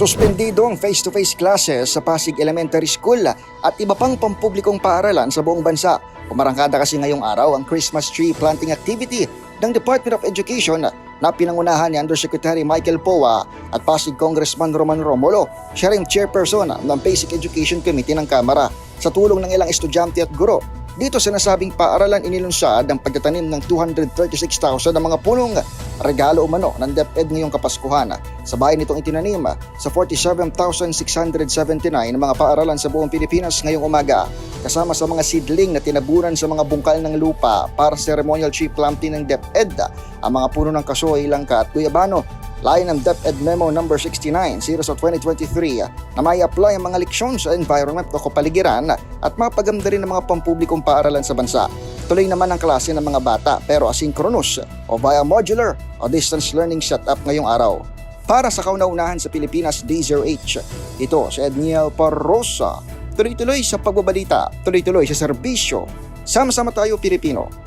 Suspendido ang face-to-face classes sa Pasig Elementary School at iba pang pampublikong paaralan sa buong bansa. Umarangkada kasi ngayong araw ang Christmas tree planting activity ng Department of Education na pinangunahan ni Undersecretary Michael Poa at Pasig Congressman Roman Romulo. Siya chairperson ng Basic Education Committee ng Kamara sa tulong ng ilang estudyante at guro. Dito sa nasabing paaralan inilunsad ang pagtatanim ng 236,000 ng mga punong regalo umano ng DepEd ngayong Kapaskuhan. Sa bahay nitong itinanim sa 47,679 na mga paaralan sa buong Pilipinas ngayong umaga. Kasama sa mga seedling na tinabunan sa mga bungkal ng lupa para sa ceremonial tree planting ng DepEd, ang mga puno ng kasoy, langka at guyabano Layon ng DepEd Memo No. 69, Series of 2023 na may apply ang mga leksyon sa environment o kapaligiran at mapaganda rin ng mga pampublikong paaralan sa bansa. Tuloy naman ang klase ng mga bata pero asynchronous o via modular o distance learning setup ngayong araw. Para sa kauna-unahan sa Pilipinas D0H, ito si Edniel Parrosa. Tuloy-tuloy sa pagbabalita, tuloy-tuloy sa serbisyo. Sama-sama tayo Pilipino.